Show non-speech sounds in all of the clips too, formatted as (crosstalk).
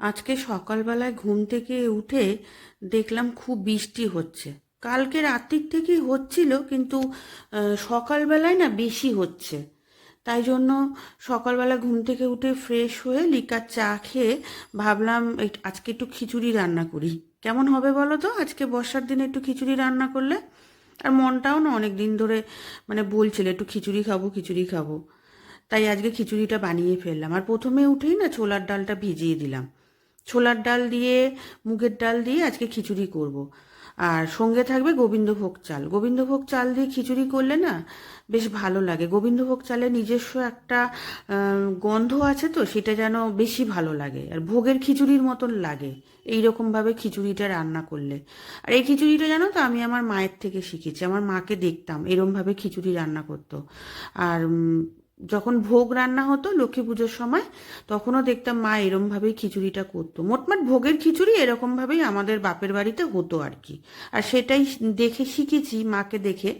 আজকে সকালবেলায় ঘুম থেকে উঠে দেখলাম খুব বৃষ্টি হচ্ছে। কালকে রাত্রির থেকেই হচ্ছিল, কিন্তু সকালবেলায় না বেশি হচ্ছে। তাই জন্য সকালবেলা ঘুম থেকে উঠে ফ্রেশ হয়ে লিকার চা খেয়ে ভাবলাম আজকে একটু খিচুড়ি রান্না করি। কেমন হবে বলো তো? আজকে বর্ষার দিনে একটু খিচুড়ি রান্না করলে? আর মনটাও না অনেক দিন ধরে মানে বলছিল, একটু খিচুড়ি খাব খিচুড়ি খাব। তাই আজকে খিচুড়িটা বানিয়ে ফেললাম। আর প্রথমে উঠেই না ছোলার ডালটা ভিজিয়ে দিলাম। ছোলার ডাল দিয়ে, মুগের ডাল দিয়ে আজকে খিচুড়ি করব। আর সঙ্গে থাকবে গোবিন্দভোগ চাল। গোবিন্দভোগ চাল দিয়ে খিচুড়ি করলে না বেশ ভালো লাগে। গোবিন্দভোগ চালের নিজস্ব একটা গন্ধ আছে তো, সেটা যেন বেশি ভালো লাগে। আর ভোগের খিচুড়ির মতন লাগে এই রকমভাবে খিচুড়িটা রান্না করলে। আর এই খিচুড়িটা জানো তো, আমি আমার মায়ের থেকে শিখেছি। আমার মাকে দেখতাম এরমভাবে খিচুড়ি রান্না করতো। আর যখন ভোগ রান্না হতো, লক্ষ্মী পুজোর সময়, তখনও দেখতাম মা এরমভাবেই খিচুড়িটা করতো। মোটমাট ভোগের খিচুড়ি এরকমভাবেই আমাদের বাপের বাড়িতে হতো আর কি। আর সেটাই দেখে শিখেছি মাকে দেখে।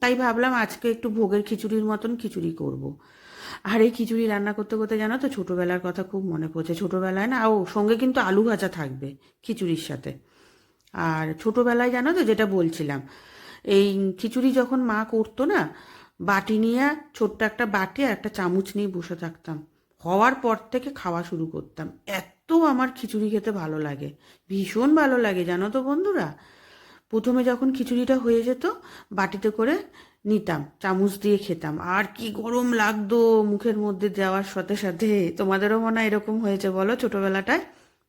তাই ভাবলাম আজকে একটু ভোগের খিচুড়ির মতন খিচুড়ি করব। আর এই খিচুড়ি রান্না করতে করতে জানো তো, ছোটোবেলার কথা খুব মনে পড়ছে। ছোটোবেলায় না, ও সঙ্গে কিন্তু আলু ভাজা থাকবে খিচুড়ির সাথে। আর ছোটোবেলায় জানো তো, যেটা বলছিলাম, এই খিচুড়ি যখন মা করতো না বাটি নিয়ে ছোট্ট একটা বাটি আর একটা চামচ নিয়ে বসে থাকতাম। হওয়ার পর থেকে খাওয়া শুরু করতাম। এত আমার খিচুড়ি খেতে ভালো লাগে। ভীষণ ভালো লাগে, জানো তো বন্ধুরা? প্রথমে যখন খিচুড়িটা হয়ে যেত, বাটিতে করে নিতাম, চামচ দিয়ে খেতাম। আর কি গরম লাগতো মুখের মধ্যে দেওয়ার সাথে সাথে। তোমাদেরও মনে হয় এরকম হয়েছে বলো ছোটবেলাটায়?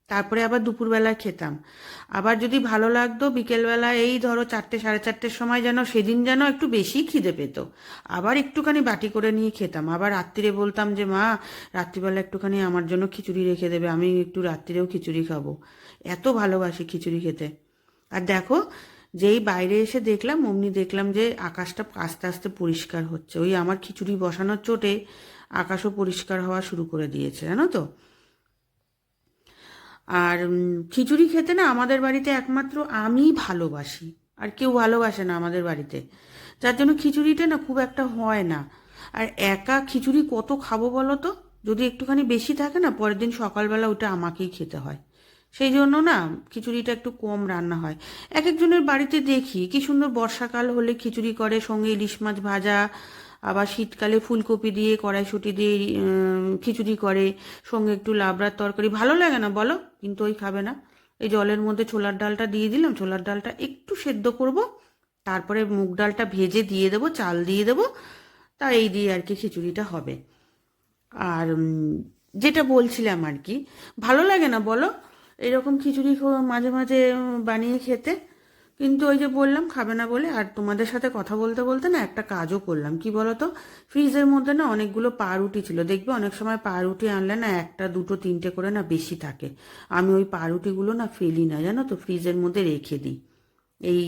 তারপরে আবার দুপুরবেলায় খেতাম। আবার যদি ভালো লাগতো, বিকেলবেলা এই ধরো চারটে, সাড়ে চারটের সময় যেন সেদিন যেন একটু বেশি খিদে পেত। আবার একটুখানি বাটি করে নিয়ে খেতাম। আবার রাত্রিরে বলতাম যে, মা, রাত্রিবেলা একটুখানি আমার জন্য খিচুড়ি রেখে দেবে, আমি একটু রাত্রিরেও খিচুড়ি খাব। এত ভালোবাসি খিচুড়ি খেতে। আর দেখো, যেই বাইরে এসে দেখলাম, অমনি দেখলাম যে আকাশটা আস্তে আস্তে পরিষ্কার হচ্ছে। ওই আমার খিচুড়ি বসানোর চোটে আকাশও পরিষ্কার হওয়া শুরু করে দিয়েছে, জানো তো? আর খিচুড়ি খেতে না আমাদের বাড়িতে একমাত্র আমিই ভালোবাসি। আর কেউ ভালোবাসে না আমাদের বাড়িতে। যার জন্য খিচুড়িটা না খুব একটা হয় না। আর একা খিচুড়ি কত খাব বলো তো? যদি একটুখানি বেশি থাকে না, পরের দিন সকালবেলা ওটা আমাকেই খেতে হয়। সেই জন্য না খিচুড়িটা একটু কম রান্না হয়। এক একজনের বাড়িতে দেখি, কি সুন্দর বর্ষাকাল হলে খিচুড়ি করে, সঙ্গে ইলিশ মাছ ভাজা আবার শীতকালে ফুলকপি দিয়ে, কড়াইশুঁটি দিয়ে খিচুড়ি করে, সঙ্গে একটু লাবড়ার তরকারি। ভালো লাগে না বলো? কিন্তু ওই খাবে না। এই জলের মধ্যে ছোলার ডালটা দিয়ে দিলাম। ছোলার ডালটা একটু সেদ্ধ করব। তারপরে মুগ ডালটা ভেজে দিয়ে দেবো, চাল দিয়ে দেবো। তা এই দিয়ে আর কি খিচুড়িটা হবে। আর যেটা বলছিলাম আর কি, ভালো লাগে না বলো? এরকম খিচুড়ি মাঝে মাঝে বানিয়ে খেতে। কিন্তু ওই যে বললাম, খাবে না বলে, আর তোমাদের সাথে কথা বলতে বলতে না একটা কাজও করলাম। কি বলো তো ফ্রিজের মধ্যে না অনেকগুলো পাউরুটি ছিল। দেখবে অনেক সময় পাউরুটি আনলে না একটা, দুটো, তিনটে করে না বেশি থাকে। আমি ওই পাউরুটিগুলো না ফেলি না, জানো তো? ফ্রিজের মধ্যে রেখে দিই। এই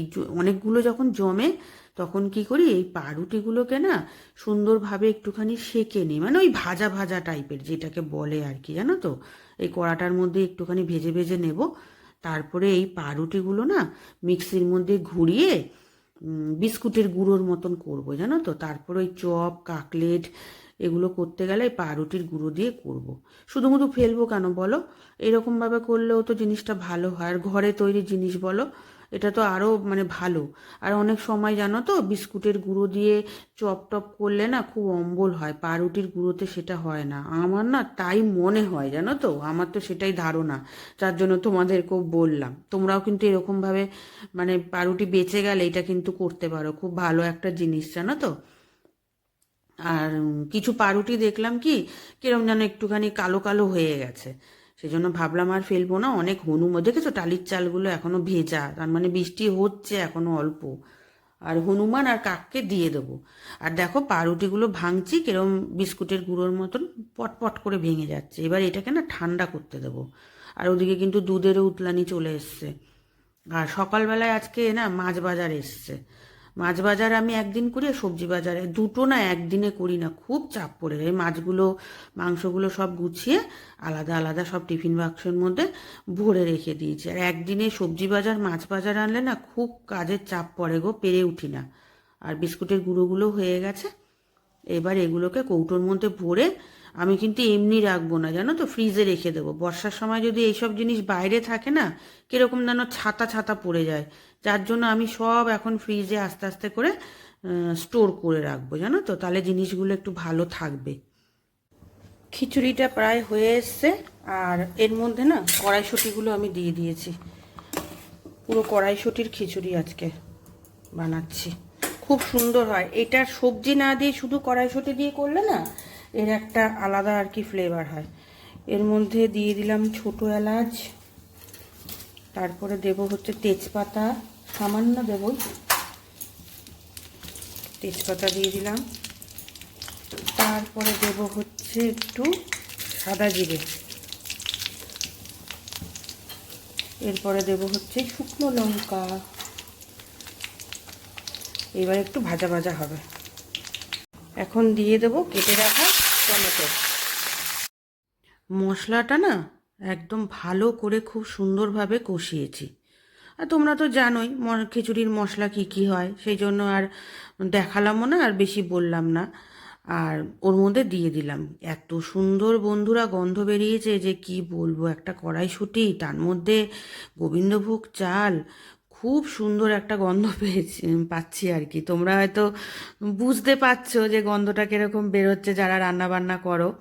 অনেকগুলো যখন জমে, তখন কি করি? এই পাউরুটিগুলোকে না সুন্দরভাবে একটুখানি সেকে নিই। মানে ওই ভাজা ভাজা টাইপের যেটাকে বলে আর কি, জানো তো? এই কড়াটার মধ্যে একটুখানি ভেজে ভেজে নেব। তারপরে এই পাউরুটিগুলো না মিক্সির মধ্যে ঘুরিয়ে বিস্কুটের গুঁড়োর মতন করব, জানো তো? তারপর ওই চপ, কাকলেট এগুলো করতে গেলে পাউরুটির গুঁড়ো দিয়ে করব। শুধুমুধু ফেলব কেন বলো? এরকমভাবে করলেও তো জিনিসটা ভালো হয়। আর ঘরে তৈরি জিনিস বলো এটা তো আরও মানে ভালো। আর অনেক সময় জানো তো, বিস্কুটের গুঁড়ো দিয়ে চপ টপ করলে না খুব অম্বল হয়, পাউরুটির গুঁড়োতে সেটা হয় না। আমার না তাই মনে হয় জানো তো, আমার তো সেটাই ধারণা। যার জন্য তোমাদেরকেও বললাম। তোমরাও কিন্তু এরকমভাবে মানে পাউরুটি বেঁচে গেলে এটা কিন্তু করতে পারো, খুব ভালো একটা জিনিস জানো তো। আর কিছু পাউরুটি দেখলাম কি, কিরম যেন একটুখানি কালো কালো হয়ে গেছে। সেজন্য ভাবলাম আর ফেলব না, অনেক হনুমান দেখেছ টালির চালগুলো এখনও ভেজা, তার মানে বৃষ্টি হচ্ছে এখনও অল্প। আর হনুমান আর কাককে দিয়ে দেবো। আর দেখো পাউরুটিগুলো ভাঙছি, কিরম বিস্কুটের গুঁড়োর মতন পটপট করে ভেঙে যাচ্ছে। এবার এটাকে না ঠান্ডা করতে দেবো। আর ওদিকে কিন্তু দুধেরও উতলানি চলে এসছে। আর সকালবেলায় আজকে না মাছ বাজার এসছে। মাছ বাজার আমি একদিন করি আর সবজি বাজারে। দুটো না একদিনে করি না, খুব চাপ পড়ে যায়। মাছগুলো, মাংসগুলো সব গুছিয়ে আলাদা আলাদা সব টিফিন বাক্সের মধ্যে ভরে রেখে দিয়েছি। আর একদিনে সবজি বাজার, মাছ বাজার আনলে না খুব কাজের চাপ পড়ে গো, পেরে উঠি না। আর বিস্কুটের গুঁড়োগুলো হয়ে গেছে। এবার এগুলোকে কৌটোর মধ্যে ভরে আমি কিন্তু এমনি রাখব না, জানো তো? ফ্রিজে রেখে দেবো। বর্ষার সময় যদি এইসব জিনিস বাইরে থাকে না, কীরকম যেন ছাতা ছাতা পড়ে যায়। যার জন্য আমি সব এখন ফ্রিজে আস্তে আস্তে করে স্টোর করে রাখব, জানো তো? তাহলে জিনিসগুলো একটু ভালো থাকবে। খিচুড়িটা প্রায় হয়ে এসছে, আর এর মধ্যে না কড়াইশুটিগুলো আমি দিয়ে দিয়েছি। পুরো কড়াইশুটির খিচুড়ি আজকে বানাচ্ছি। খুব সুন্দর হয়। এটা সবজি না দিয়ে শুধু কড়াইশুটি দিয়ে করলে না এর একটা আলাদা আর কি ফ্লেভার হয়। এর মধ্যে দিয়ে দিলাম ছোটো এলাচ, তারপরে দেব হচ্ছে তেজপাতা, সামান্য দেবই তেজপাতা দিয়ে দিলাম। তারপরে দেব হচ্ছে একটু সাদা জিরে। এরপরে দেব হচ্ছে শুকনো লঙ্কা। এবার একটু ভাজা ভাজা হবে। এখন দিয়ে দেব কেটে রাখা টমেটো। মশলাটা না একদম ভালো করে খুব সুন্দরভাবে কষিয়েছি। আর তোমরা তো জানোই খিচুড়ির মশলা কি কি হয়, সেই জন্য আর দেখালামও না আর বেশি বললাম না। আর ওর মধ্যে দিয়ে দিলাম। এত সুন্দর বন্ধুরা গন্ধ বেরিয়েছে যে কি বলব, একটা কড়াইশুঁটি, তার মধ্যে গোবিন্দভোগ চাল খুব সুন্দর একটা গন্ধ (laughs) পেয়েছি, পাচ্ছি আর কি। তোমরা হয়তো বুঝতে পারছ যে গন্ধটা কীরকম বেরোচ্ছে যারা রান্না বান্না করো।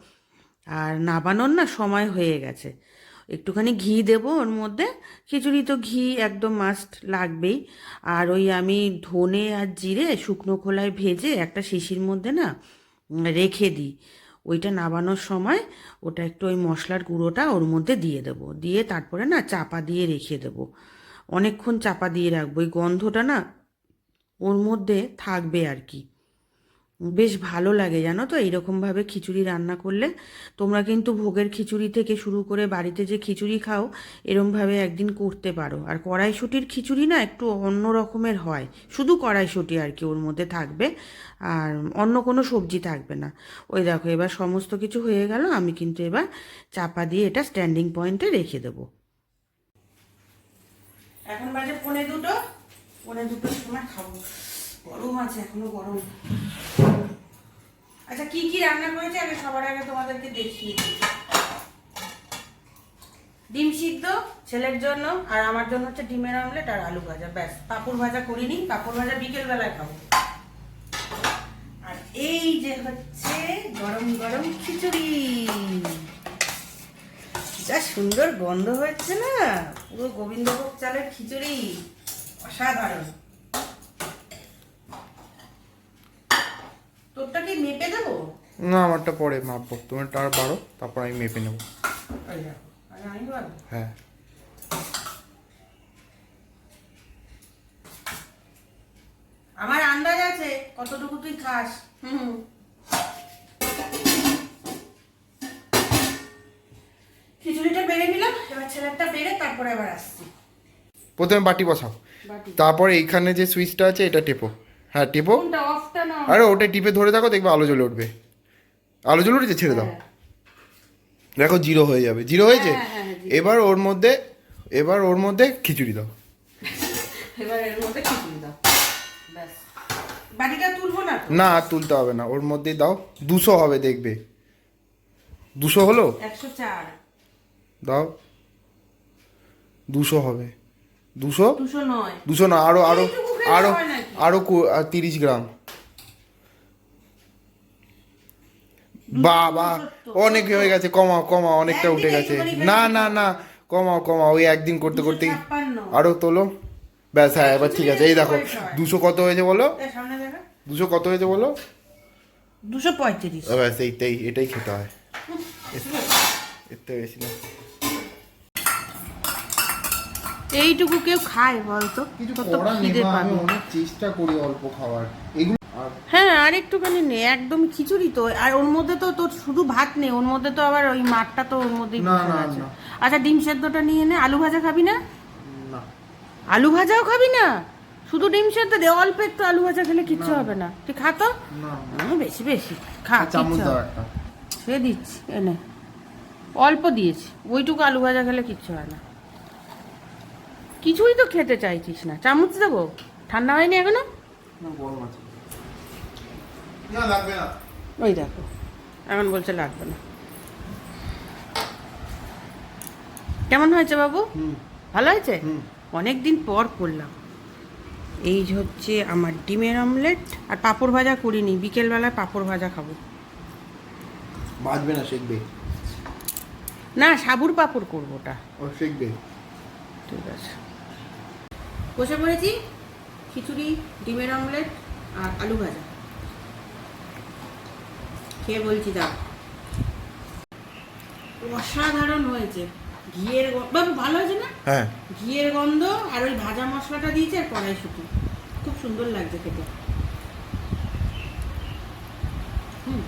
আর নাবানোর না সময় হয়ে গেছে। একটুখানি ঘি দেব ওর মধ্যে। খিচুড়ি তো ঘি একদম মাস্ট লাগবেই। আর ওই আমি ধনে আর জিরে শুকনো খোলায় ভেজে একটা শিশির মধ্যে না রেখে দিই। ওইটা নাবানোর সময় ওটা একটু ওই মশলার গুঁড়োটা ওর মধ্যে দিয়ে দেবো। দিয়ে তারপরে না চাপা দিয়ে রেখে দেবো। অনেকক্ষণ চাপা দিয়ে রাখব। ওই গন্ধটা না ওর মধ্যে থাকবে আর কি। বেশ ভালো লাগে জানো তো, এইরকমভাবে খিচুড়ি রান্না করলে। তোমরা কিন্তু ভোগের খিচুড়ি থেকে শুরু করে বাড়িতে যে খিচুড়ি খাও, এরমভাবে একদিন করতে পারো। আর কড়াইশুটির খিচুড়ি না একটু অন্য রকমের হয়। শুধু কড়াইশুটি আর কি ওর মধ্যে থাকবে। আর অন্য কোনো সবজি থাকবে না। ওই দেখো, এবার সমস্ত কিছু হয়ে গেল। আমি কিন্তু এবার চাপা দিয়ে এটা স্ট্যান্ডিং পয়েন্টে রেখে দেবো। এখন বাজে পনে দুটো। পনে দুটোর সময় খাব। গরম আছে, এখনও গরম। আচ্ছা কি কি রান্না করেছে? আগে সবার আগে তোমাদেরকে দেখিয়ে দিই। ডিম সিদ্ধ, ছেলের জন্য, আর আমার জন্য হচ্ছে ডিমের অমলেট আর আলু ভাজা। ব্যাস, পাপড় ভাজা করিনি পাপড় ভাজা বিকেল বেলায় খাব। আর এই যে হচ্ছে গরম গরম খিচুড়ি। সুন্দর গন্ধ হচ্ছে না? পুরো গোবিন্দভোগ চালের খিচুড়ি অসাধারণ। তোরটা কি মেপে দেবো? না আমারটা পরে মাপবো। তুমি তার বারো তারপর আমি মেপে নেব। হ্যাঁ। আমার আন্দাজ আছে কতটুকু তুই খাস। হুম। ছেলেরটা বেড়ে তারপরে আবার আসছি। প্রথমে বাটি বসাও। তারপরে এইখানে যে সুইচটা আছে এটা টেপো। হ্যাঁ টেপো। আরে ওটা টিপে ধরে থাকো দেখবে আলো জ্বলে উঠবে। আলো জ্বলে উঠেছে ছেড়ে দাও। দেখো জিরো হয়ে যাবে। জিরো হয়েছে? হ্যাঁ, হ্যাঁ, হ্যাঁ, এবার ওর মধ্যে এবার ওর মধ্যে খিচুড়ি দাও। (laughs) এবার এর মধ্যে খিচুড়ি দাও। ব্যাস। বাটিটা তুলবো না না তুলতে হবে না। ওর মধ্যেই দাও। দুশো হবে দেখবে। দুশো হলো? একশো চার। দাও। দুশো হবে। দুশো? দুশো নয়। না আরও আরও আরও আরও তিরিশ গ্রাম। বাবা অনেক হয়ে গেছে কমাও কমাও অনেকটা উঠে গেছে। না না না কমাও কমাও ওই একদিন করতে করতেই আরও তোলো। ব্যাস হ্যাঁ এবার ঠিক আছে এই দেখো দুশো কত হয়েছে বলো? দুশো কত হয়েছে বলো? দুশো পঁয়ত্রিশ। ব্যাস এইটাই এটাই খেতে হয়। এর থেকে বেশি না। এইটুকু কেউ খায় বলতো কত খিদে পাবে অনেক চেষ্টা করি অল্প খাওয়ার। এগুলো হ্যাঁ আর একটুখানি নে একদম খিচুড়ি তো আর ওর মধ্যে তো তোর শুধু ভাত নেই ওর মধ্যে তো আবার ওই মাঠটা তো ওর মধ্যেই আছে। আচ্ছা ডিম সেদ্ধটা নিয়ে নে আলু ভাজা খাবি না? আলু ভাজাও খাবি না? শুধু ডিম সেদ্ধ দে অল্প একটু আলু ভাজা খেলে কিচ্ছু হবে না। তুই খা তো। বেশি বেশি। খা। সে দিচ্ছি এনে। অল্প দিয়েছি ওইটুকু আলু ভাজা খেলে কিচ্ছু হয় না। কিছুই তো খেতে চাইছিস না। চামচ দেবো? ঠান্ডা হয়নি এখনও? ওই দেখো এখন বলছে লাগবে না। কেমন হয়েছে বাবু? ভালো হয়েছে? অনেক দিন পর করলাম। এই হচ্ছে আমার ডিমের অমলেট আর পাঁপড় ভাজা করিনি বিকেলবেলায় পাঁপড় ভাজা খাব। না শিখবে না সাবুর পাঁপড় করবোটা ও শিখবে ঠিক আছে। বসে পড়েছি খিচুড়ি ডিমের অমলেট আর আলু ভাজা। খেয়ে বলছি দাও। অসাধারণ হয়েছে। ঘিয়ের বাবু ভালো হয়েছে না? হ্যাঁ। ঘিয়ের গন্ধ আর ওই ভাজা মশলাটা দিয়েছে আর কড়াইশুটি। খুব সুন্দর লাগছে খেতে। হুম।